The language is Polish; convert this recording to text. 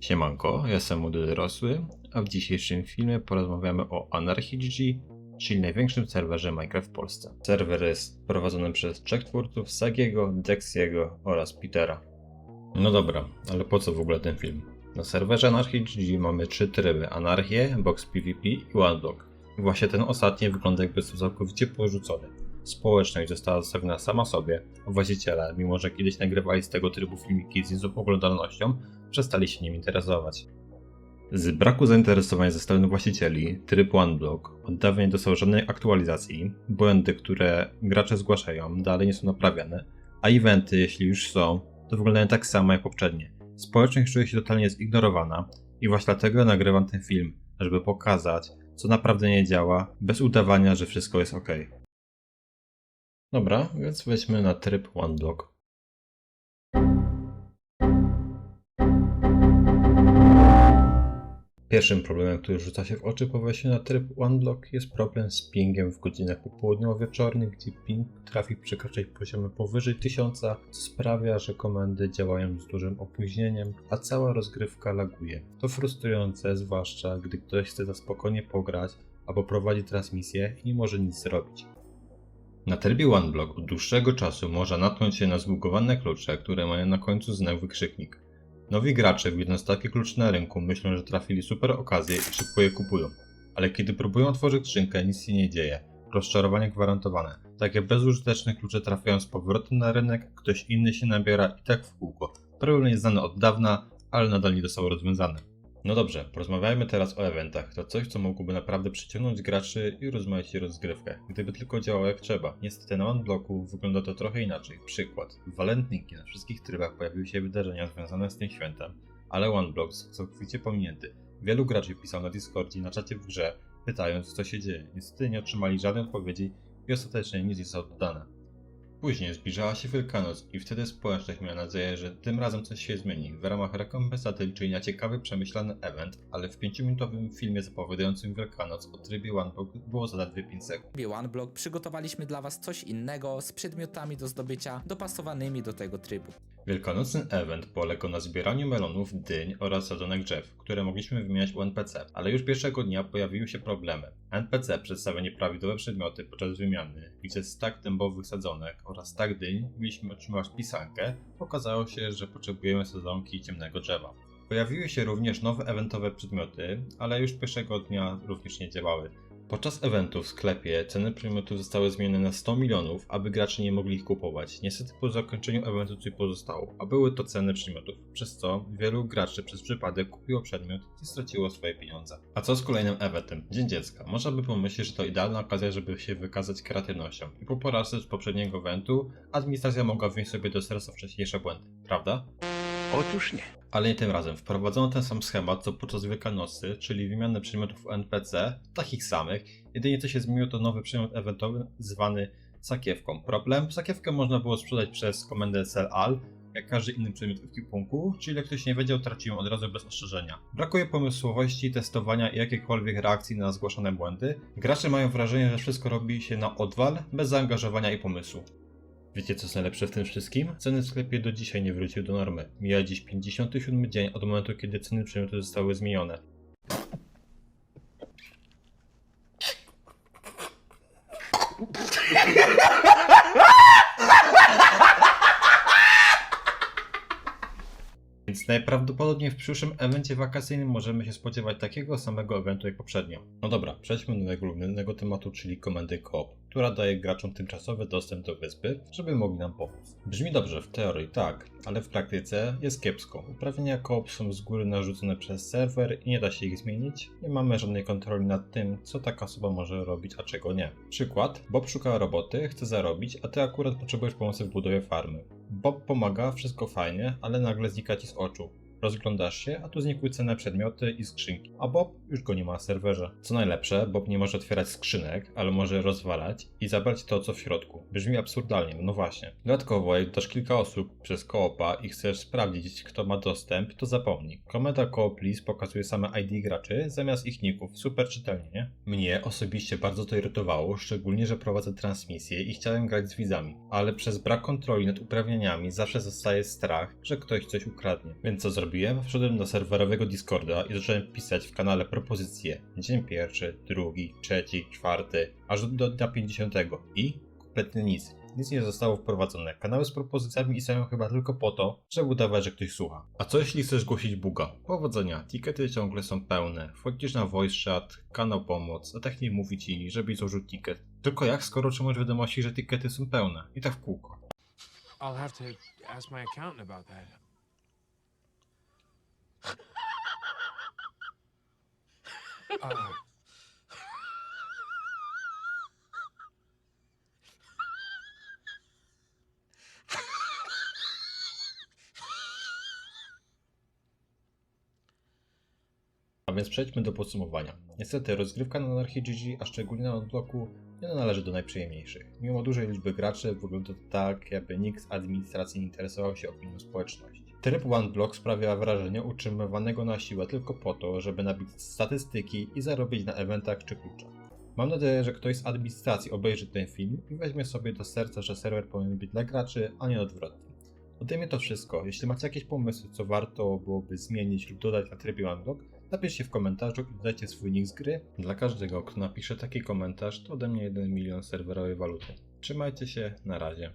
Siemanko, ja jestem młody dorosły, a w dzisiejszym filmie porozmawiamy o Anarchy GG, czyli największym serwerze Minecraft w Polsce. Serwer jest prowadzony przez trzech twórców Sagiego, Dexiego oraz Petera. No dobra, ale po co w ogóle ten film? Na serwerze Anarchy GG mamy trzy tryby, Anarchię, Box PvP i OneBlock. I właśnie ten ostatni wygląda jakby został całkowicie porzucony. Społeczność została zostawiona sama sobie, właściciele, mimo że kiedyś nagrywali z tego trybu filmiki z niezłą oglądalnością, przestali się nim interesować. Z braku zainteresowania ze strony właścicieli, tryb OneBlock od dawna nie dostał żadnej aktualizacji, błędy, które gracze zgłaszają, dalej nie są naprawiane, a eventy, jeśli już są, to wyglądają tak samo jak poprzednie. Społeczność czuje się totalnie zignorowana i właśnie dlatego nagrywam ten film, żeby pokazać, co naprawdę nie działa, bez udawania, że wszystko jest ok. Dobra, więc weźmy na tryb OneBlock. Pierwszym problemem, który rzuca się w oczy po wejściu na tryb OneBlock jest problem z pingiem w godzinach popołudniowo-wieczornych, gdzie ping potrafi przekroczyć poziomy powyżej 1000, co sprawia, że komendy działają z dużym opóźnieniem, a cała rozgrywka laguje. To frustrujące, zwłaszcza gdy ktoś chce za spokojnie pograć albo prowadzi transmisję i nie może nic zrobić. Na trybie OneBlock od dłuższego czasu można natknąć się na zbugowane klucze, które mają na końcu znak wykrzyknik. Nowi gracze widząc takie klucze na rynku myślą, że trafili super okazję i szybko je kupują. Ale kiedy próbują otworzyć skrzynkę, nic się nie dzieje. Rozczarowanie gwarantowane. Takie bezużyteczne klucze trafiają z powrotem na rynek, ktoś inny się nabiera i tak w kółko. Problem jest znany od dawna, ale nadal nie został rozwiązany. No dobrze, porozmawiajmy teraz o eventach. To coś, co mogłoby naprawdę przyciągnąć graczy i rozmaicić rozgrywkę, gdyby tylko działało jak trzeba. Niestety na OneBlocku wygląda to trochę inaczej. Przykład. W walentynki na wszystkich trybach pojawiły się wydarzenia związane z tym świętem, ale OneBlock został całkowicie pominięty. Wielu graczy pisało na Discordzie i na czacie w grze, pytając co się dzieje. Niestety nie otrzymali żadnej odpowiedzi i ostatecznie nic nie zostało dodane. Później zbliżała się Wielkanoc i wtedy społeczność miała nadzieję, że tym razem coś się zmieni. W ramach rekompensaty liczyli na ciekawy, przemyślany event, ale w 5-minutowym filmie zapowiadającym Wielkanoc o trybie OneBlock było zaledwie 5 sekund. W OneBlock przygotowaliśmy dla Was coś innego z przedmiotami do zdobycia dopasowanymi do tego trybu. Wielkanocny event polegał na zbieraniu melonów, dyń oraz sadzonek drzew, które mogliśmy wymieniać u NPC, ale już pierwszego dnia pojawiły się problemy. NPC przedstawia nieprawidłowe przedmioty podczas wymiany, gdzie z tak dębowych sadzonek oraz tak dyń mieliśmy otrzymać pisankę, okazało się, że potrzebujemy sadzonki ciemnego drzewa. Pojawiły się również nowe eventowe przedmioty, ale już pierwszego dnia również nie działały. Podczas eventu w sklepie ceny przedmiotów zostały zmienione na 100 milionów, aby gracze nie mogli ich kupować. Niestety po zakończeniu eventu coś pozostało, a były to ceny przedmiotów, przez co wielu graczy przez przypadek kupiło przedmiot i straciło swoje pieniądze. A co z kolejnym eventem? Dzień Dziecka. Można by pomyśleć, że to idealna okazja, żeby się wykazać kreatywnością. I po porażce z poprzedniego eventu administracja mogła wziąć sobie do serca wcześniejsze błędy, prawda? Otóż nie. Ale nie tym razem. Wprowadzono ten sam schemat co podczas Wielkanocy, czyli wymianę przedmiotów NPC, takich samych. Jedynie co się zmieniło to nowy przedmiot eventowy zwany sakiewką. Problem? Sakiewkę można było sprzedać przez komendę sell all, jak każdy inny przedmiot w ekipunku, czyli jak ktoś nie wiedział, tracił ją od razu bez ostrzeżenia. Brakuje pomysłowości, testowania i jakiejkolwiek reakcji na zgłaszane błędy. Gracze mają wrażenie, że wszystko robi się na odwal, bez zaangażowania i pomysłu. Wiecie co jest najlepsze w tym wszystkim? Ceny w sklepie do dzisiaj nie wróciły do normy. Mija dziś 57 dzień od momentu, kiedy ceny przedmiotów zostały zmienione. Więc najprawdopodobniej w przyszłym evencie wakacyjnym możemy się spodziewać takiego samego eventu jak poprzednio. No dobra, przejdźmy do najgłównego tematu, czyli komendy koop, która daje graczom tymczasowy dostęp do wyspy, żeby mogli nam pomóc. Brzmi dobrze w teorii, tak, ale w praktyce jest kiepsko. Uprawnienia koop są z góry narzucone przez serwer i nie da się ich zmienić. Nie mamy żadnej kontroli nad tym, co taka osoba może robić, a czego nie. Przykład, Bob szuka roboty, chce zarobić, a ty akurat potrzebujesz pomocy w budowie farmy. Bob pomaga, wszystko fajnie, ale nagle znika ci z oczu. Rozglądasz się, a tu znikły cenne przedmioty i skrzynki, a Bob już go nie ma na serwerze. Co najlepsze, Bob nie może otwierać skrzynek, ale może rozwalać i zabrać to, co w środku. Brzmi absurdalnie, no właśnie. Dodatkowo, jak dodasz kilka osób przez koopa i chcesz sprawdzić, kto ma dostęp, to zapomnij. Komenda List pokazuje same ID graczy zamiast ich ników. Super czytelnie, nie? Mnie osobiście bardzo to irytowało, szczególnie, że prowadzę transmisję i chciałem grać z widzami, ale przez brak kontroli nad uprawnieniami zawsze zostaje strach, że ktoś coś ukradnie. Więc co zrobiłem? Zrobiłem? Wszedłem do serwerowego Discorda i zacząłem pisać w kanale propozycje. Dzień pierwszy, drugi, trzeci, czwarty, aż do dnia 50. I kompletnie nic. Nic nie zostało wprowadzone. Kanały z propozycjami istnieją chyba tylko po to, żeby udawać, że ktoś słucha. A co jeśli chcesz głosić buga? Powodzenia, tikety ciągle są pełne. Wchodzisz na voice chat, kanał pomoc, a technik mówi ci, żebyś złożył ticket. Tylko jak, skoro otrzymujesz wiadomości, że tikety są pełne? I tak w kółko. I'll have to ask my accountant about that. A więc przejdźmy do podsumowania. Niestety rozgrywka na Anarchy GG, a szczególnie na odbloku, nie należy do najprzyjemniejszych. Mimo dużej liczby graczy wygląda to tak, jakby nikt z administracji nie interesował się opinią społeczności. Tryb One Block sprawia wrażenie utrzymywanego na siłę tylko po to, żeby nabić statystyki i zarobić na eventach czy kluczach. Mam nadzieję, że ktoś z administracji obejrzy ten film i weźmie sobie do serca, że serwer powinien być dla graczy, a nie odwrotnie. Ode mnie to wszystko. Jeśli macie jakieś pomysły, co warto byłoby zmienić lub dodać na trybie Unlock, napiszcie w komentarzu i dodajcie swój nick z gry. Dla każdego, kto napisze taki komentarz, to ode mnie 1 milion serwerowej waluty. Trzymajcie się, na razie.